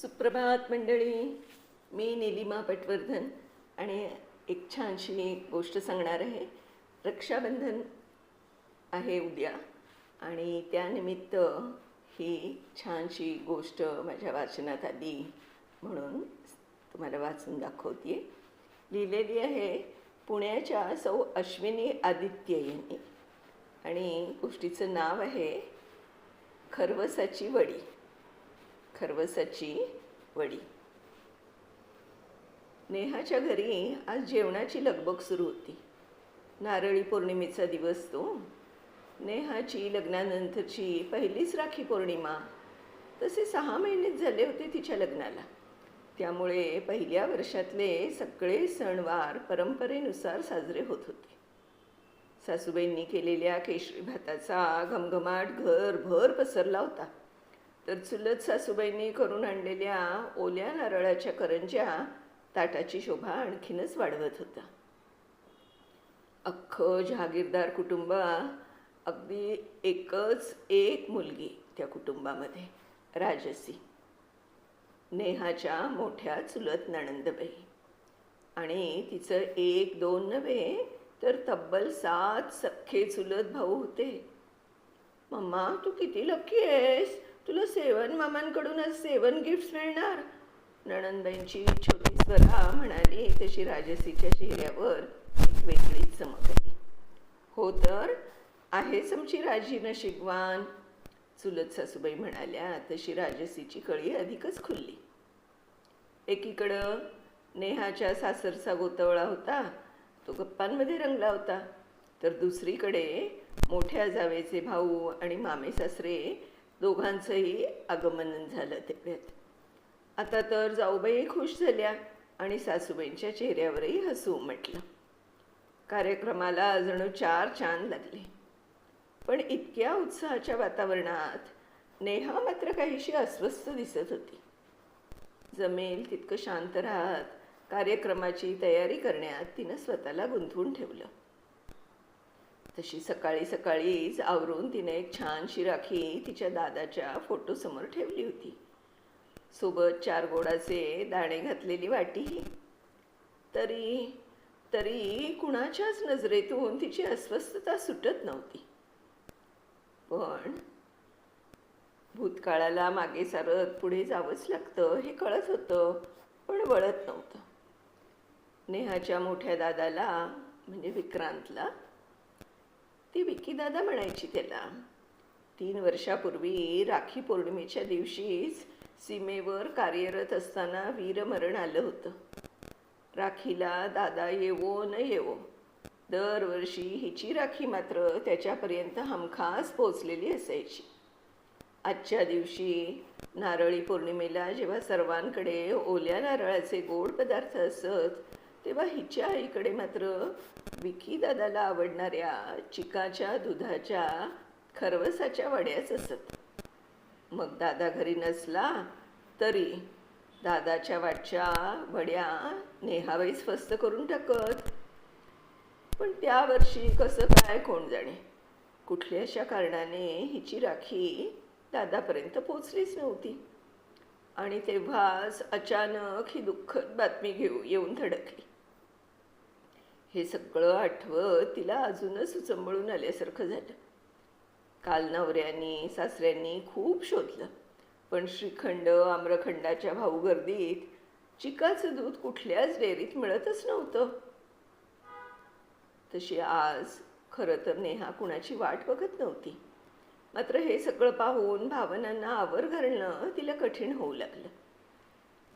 सुप्रभात मंडळी. मी निलिमा पटवर्धन आणि एक छानशी गोष्ट सांगणार आहे. रक्षाबंधन आहे उद्या आणि त्यानिमित्त ही छानशी गोष्ट माझ्या वाचनात आली म्हणून तुम्हाला वाचून दाखवते लिहिलेली आहे पुण्याच्या सौ अश्विनी आदित्य यांनी. आणि गोष्टीचं नाव आहे खरवसाची वडी. खरवसाची वडी. नेहाच्या घरी आज जेवणाची लगबग सुरू होती. नारळी पौर्णिमेचा दिवस तो. नेहाची लग्नानंतरची पहिलीच राखी पौर्णिमा. तसे सहा महिनेच झाले होते तिच्या लग्नाला. त्यामुळे पहिल्या वर्षातले सगळे सणवार परंपरेनुसार साजरे होत होते. सासूबाईंनी केलेल्या केशरी भाताचा घमघमाट घरभर पसरला होता. तर चुलत सासूबाईंनी करून आणलेल्या ओल्या नारळाच्या करंज्या ताटाची शोभा आणखीनच वाढवत होता अख्खं जहागीरदार कुटुंब अगदी एकच एक मुलगी त्या कुटुंबामध्ये राजसी. नेहाच्या मोठ्या चुलत नणंदबाई. आणि तिचं एक दोन नव्हे तर तब्बल सात सख्खे चुलत भाऊ होते. मम्मा तू किती लक्की आहेस? तुला सेवन मामांकडूनच सेवन गिफ्ट्स मिळणार? नणंदाईंची छोटी स्वरा म्हणाली तशी राजसीच्या चेहऱ्यावर एक वेगळीच चमक आली. हो तर? आहेच आमची राजी नशिकवान चुलत सासूबाई म्हणाल्या तशी राजसीची कळी अधिकच खुलली. एकीकडं नेहाच्या सासरचा गोतवळा होता तो गप्पांमध्ये रंगला होता. तर दुसरीकडे मोठ्या जावेचे भाऊ आणि मामे सासरे दोघांचंही आगमन झालं तेवढ्यात. आता तर जाऊबाई खुश झाल्या आणि सासूबाईंच्या चेहऱ्यावरही हसू उमटलं कार्यक्रमाला जणू चार चांद लागले. पण इतक्या उत्साहाच्या वातावरणात नेहा मात्र काहीशी अस्वस्थ दिसत होती. जमेल तितकं शांत राहत कार्यक्रमाची तयारी करण्यात तिनं स्वतःला गुंतवून ठेवलं. तशी सकाळी सकाळीच आवरून तिने एक छानशी राखी तिच्या दादाच्या फोटोसमोर ठेवली होती. सोबत चार गोडाचे दाणे घातलेली वाटी. तरी तरी कुणाच्याच नजरेतून तिची अस्वस्थता सुटत नव्हती. पण भूतकाळाला मागे सारत पुढे जावंच लागतं हे कळत होतं पण वळत नव्हतं. नेहाच्या मोठ्या दादाला म्हणजे विक्रांतला ती विकीदादा म्हणायची त्याला. तीन वर्षापूर्वी राखी पौर्णिमेच्या दिवशीच सीमेवर कार्यरत असताना वीरमरण आलं होतं. राखीला दादा येवो न येवो. दरवर्षी हिची राखी मात्र त्याच्यापर्यंत हमखास पोचलेली असायची. आजच्या दिवशी नारळी पौर्णिमेला जेव्हा सर्वांकडे ओल्या नारळाचे गोड पदार्थ असत तेव्हा हिच्या आईकडे मात्र विकी दादाला आवडणाऱ्या चिकाच्या दुधाच्या खरवसाच्या वड्याच असत. मग दादा घरी नसला तरी दादाच्या वाटच्या वड्या नेहाबाईच फस्त करून टाकत. पण त्या वर्षी कसं काय कोण जाणे? कुठल्या अशा कारणाने हिची राखी दादापर्यंत पोचलीच नव्हती. आणि तेव्हाच अचानक ही दुःखद बातमी घेऊ येऊन धडकली. हे सगळं आठवत तिला अजूनच उचंबळून आल्यासारखं झालं. काल नवऱ्यांनी सासऱ्यांनी खूप शोधलं. पण श्रीखंड आम्रखंडाच्या भाऊगर्दीत चिकाचं दूध कुठल्याच डेअरीत मिळतच नव्हतं. तशी आज खरं तर नेहा कुणाची वाट बघत नव्हती. मात्र हे सगळं पाहून भावनांना आवर घालणं तिला कठीण होऊ लागलं.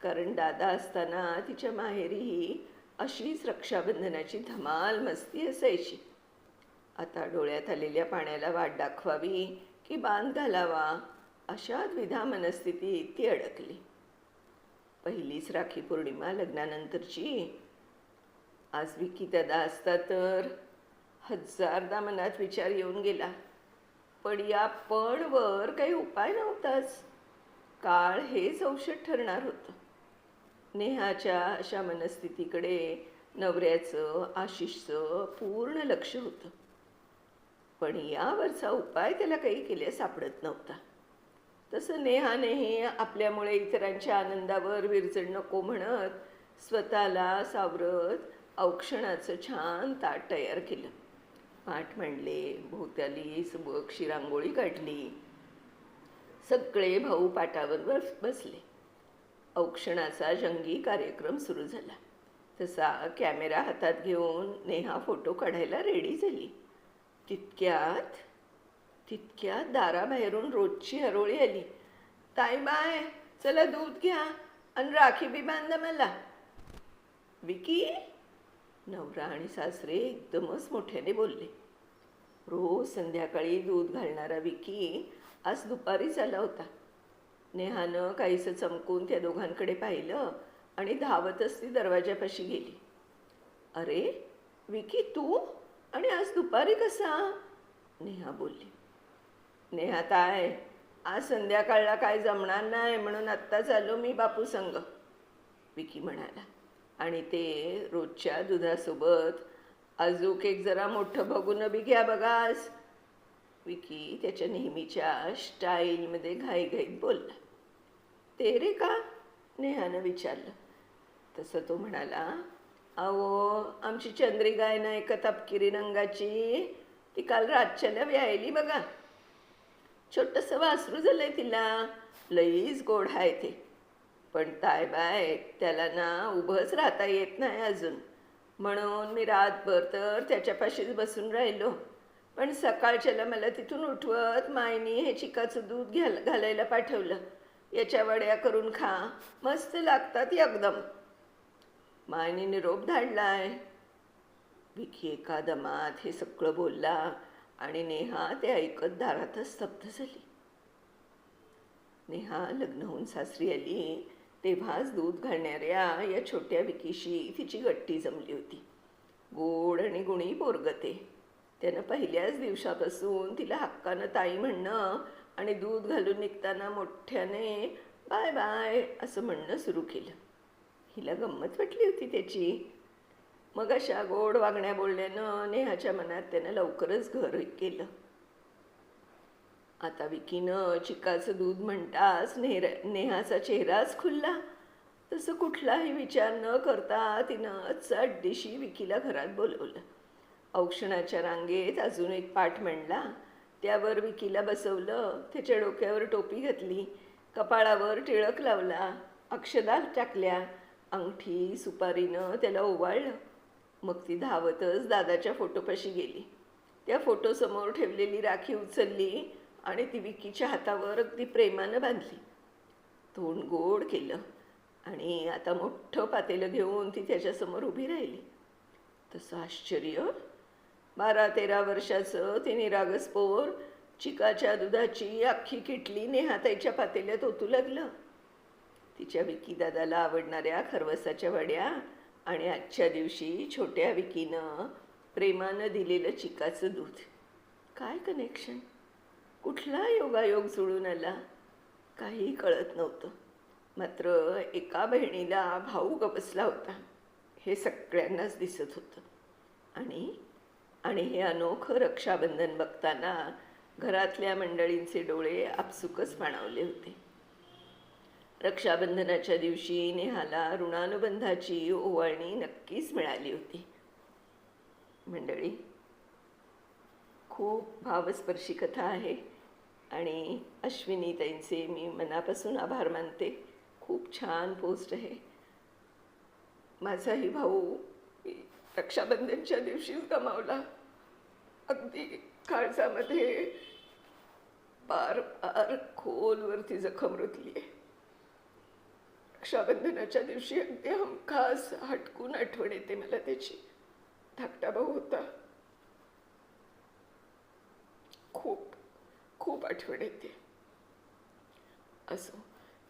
कारण दादा असताना तिच्या माहेरीही अशीच रक्षाबंधनाची धमाल मस्ती असायची. आता डोळ्यात आलेल्या पाण्याला वाट दाखवावी की बांध घालावा अशा द्विधा मनस्थितीत ती अडकली. पहिलीच राखी पौर्णिमा लग्नानंतरची. आज विकी दादा असता तर हजारदा मनात विचार येऊन गेला पण या पणवर काही उपाय नव्हताच. काळ हेच औषध ठरणार होतं. नेहाच्या अशा मनस्थितीकडे नवऱ्याचं आशिषचं पूर्ण लक्ष होतं. पण यावरचा उपाय त्याला काही केले सापडत नव्हता. तसं नेहानेही आपल्यामुळे इतरांच्या आनंदावर विरजण नको म्हणत स्वतःला सावरत औक्षणाचं छान ताट तयार केलं. पाठ मांडले भोवत्याली सुबकशी रांगोळी काढली. सगळे भाऊ पाटावर बस बसले. औक्षणाचा जंगी कार्यक्रम सुरू झाला. तसा कॅमेरा हातात घेऊन नेहा फोटो काढायला रेडी झाली. तितक्यात तितक्यात दाराबाहेरून रोजची हरोळी आली. ताई बाय चला दूध घ्या आणि राखी बी बांधा मला. विकी? नवरा आणि सासरे एकदमच मोठ्याने बोलले. रोज संध्याकाळी दूध घालणारा विकी आज दुपारीच आला होता. नेहानं काहीसं चमकून त्या दोघांकडे पाहिलं आणि धावतच ती दरवाजापाशी गेली. अरे विकी तू? आणि आज दुपारी कसा? नेहा बोलली. नेहा ताय आज संध्याकाळला काय जमणार नाही म्हणून आत्ताच आलो मी बापू संग. विकी म्हणाला. आणि ते रोजच्या दुधासोबत अजूक एक जरा मोठं बघून बी घ्या बघास. विकी त्याच्या नेहमीच्या स्टाईलमध्ये घाईघाईत बोलला. ते रे का? नेहानं विचारलं. तसं तो म्हणाला अहो आमची चंद्रिका आहे ना एका तपकिरी रंगाची ती काल रातच्याला व्यायली बघा. छोटंसं वासरू झालंय तिला. लईच गोड आहे ते. पण ताय बाय त्याला ना उभंच राहता येत नाही अजून. म्हणून मी रातभर तर त्याच्यापाशीच बसून राहिलो. पण सकाळच्याला मला तिथून उठवत मायनी हे चिकाचं दूध घ्याल घालायला पाठवलं. याच्या वड्या करून खा. मस्त लागतात एकदम. मायनी निरोप धाडलाय. विकी एका दमात हे सगळं बोलला आणि नेहा ते ऐकत दारातच स्तब्ध झाली. नेहा लग्न होऊन सासरी आली. तेव्हाच दूध घालणाऱ्या या छोट्या विकीशी तिची गट्टी जमली होती. गोड आणि गुणी बोरगते त्यानं पहिल्याच दिवसापासून तिला हक्कानं ताई म्हणणं आणि दूध घालून निघताना मोठ्याने बाय बाय असं म्हणणं सुरू केलं. हिला गंमत वाटली होती त्याची. मग अशा गोड वागण्या बोलण्यानं नेहाच्या मनात त्यानं लवकरच घर केलं. आता विकीनं चिकाचं दूध म्हणताच नेहरा नेहाचा चेहराच खुलला. तसं कुठलाही विचार न करता तिनं चट दिशी विकीला घरात बोलवलं. औक्षणाच्या रांगेत अजून एक पाठ म्हणला त्यावर विकीला बसवलं त्याच्या डोक्यावर टोपी घातली कपाळावर टिळक लावला अक्षदा टाकल्या अंगठी सुपारीनं त्याला ओवाळलं. मग ती धावतच दादाच्या फोटोपाशी गेली. त्या फोटोसमोर ठेवलेली राखी उचलली आणि ती विकीच्या हातावर अगदी प्रेमानं बांधली. तोंड गोड केलं आणि आता मोठं पातेलं घेऊन ती त्याच्यासमोर उभी राहिली. तसं आश्चर्य? बारा तेरा वर्षाचं ते निरागस पोर चिकाच्या दुधाची अख्खी किटली नेहाताईच्या पातेल्यात ओतू लागलं. तिच्या विकी दादाला आवडणाऱ्या खरवसाच्या वड्या आणि आजच्या दिवशी छोट्या विकीनं प्रेमानं दिलेलं चिकाचं दूध. काय कनेक्शन कुठला योगायोग जुळून आला? काही कळत नव्हतं. मात्र एका बहिणीला भाऊ गपसला होता. हे सगळ्यांनाच दिसत होतं. आणि आणि हे अनोखं रक्षाबंधन बघताना घरातल्या मंडळींचे डोळे आपसुकच पाणावले होते. रक्षाबंधनाच्या दिवशी नेहाला ऋणानुबंधाची ओवाळणी नक्कीच मिळाली होती. मंडळी खूप भावस्पर्शी कथा आहे आणि अश्विनीताईंचे मी मनापासून आभार मानते. खूप छान पोस्ट आहे. माझाही भाऊ रक्षाबंधनच्या दिवशीच गमावला अगदी काळजामध्ये पार पार खोलवरती जखम रुतली आहे रक्षाबंधनाच्या दिवशी अगदी हमखास हटकून आठवण येते मला त्याची. धाकटा भाऊ होता. खूप खूप आठवण येते. असो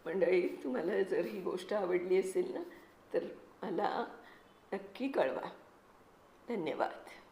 मंडळी तुम्हाला जर ही गोष्ट आवडली असेल ना तर मला नक्की कळवा. धन्यवाद.